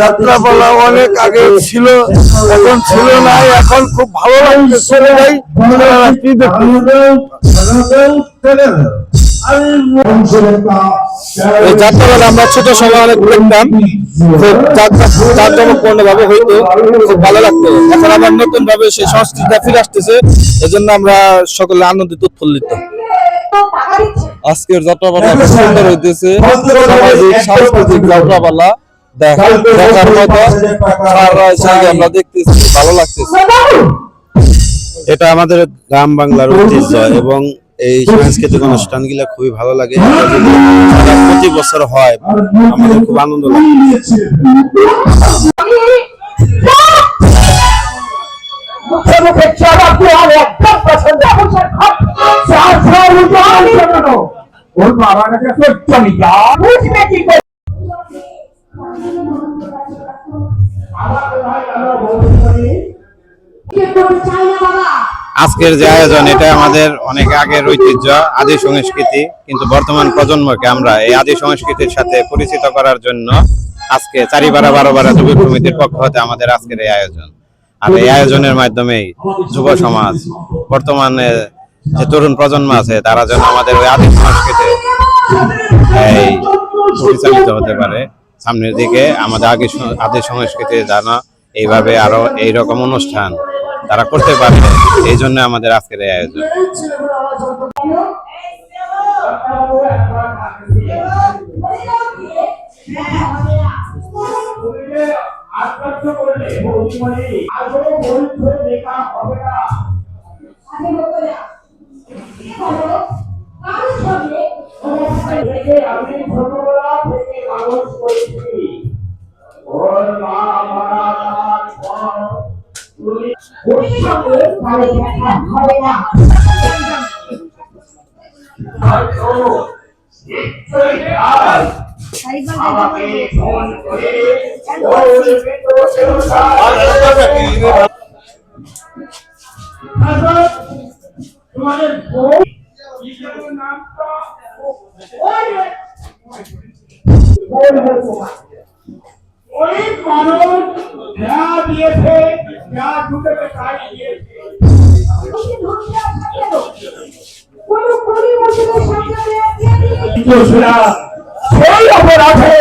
যাত্রাপালা অনেক আগে ছিল এখন ছিল না এখন খুব ভালো লাগছে চলে যাই আমরা ছোট সময় অনেক খুব জাঁকজমকপূর্ণ ভাবে হইতো খুব ভালো লাগতো। এখন আবার নতুন ভাবে সেই সংস্কৃতিটা ফিরে আসতেছে এজন্য আমরা সকলে আনন্দিত উৎফুল্লিত। আজকের যাত্রাপালা সুন্দর হইতেছে সামাজিক সাংস্কৃতিক যাত্রাপালা দেখ- দেখার সারা আমরা দেখতেছি ভালো লাগতেছে এটা আমাদের গ্রাম বাংলার ঐতিহ্য এবং এই সাংস্কৃতিক অনুষ্ঠানগুলো খুবই ভালো লাগে প্রতি বছর হয় আমাদের খুব আনন্দ লাগে মুখে মুখে জবাব দেওয়ার একদম পছন্দ ওর বাবার কাছে চলি যা বুঝবে কি করে? আজকের যে আয়োজন এটা আমাদের অনেক আগের ঐতিহ্য আদি সংস্কৃতি কিন্তু বর্তমান প্রজন্মকে আমরা এই আদি সংস্কৃতির সাথে পরিচিত করার জন্য আজকে চারিবারা বারো বারা যুব কমিটির পক্ষ হতে আমাদের আজকের এই আয়োজন। আর এই আয়োজনের মাধ্যমেই যুব সমাজ বর্তমানে যে তরুণ প্রজন্ম আছে তারা যেন আমাদের ওই আদি সংস্কৃতি পরিচালিত হতে পারে। সামনের দিকে আমাদের আগে আদি সংস্কৃতি জানা, এইভাবে আরও এইরকম অনুষ্ঠান তারা করতে পারবে। এই জন্য আমাদের আজকের এই আয়োজন। আমি ছোটবেলা থেকে মানুষ করেছি ওর মা মারা যাওয়ার পর তুমি ওর সঙ্গে ভালো দেখা হবে না হয়তো নিশ্চয়ই আজ আমাকে ফোন করে ওর অনেক মানুষ যা দিয়েছে যা ঢুকেছে তাই দিয়েছে সেই অপরাধে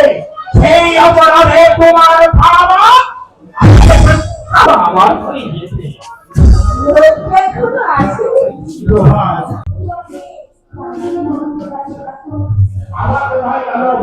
সেই অপরাধে তোমার বাবা আমার হয়ে গেছে আমার ভাই আমরা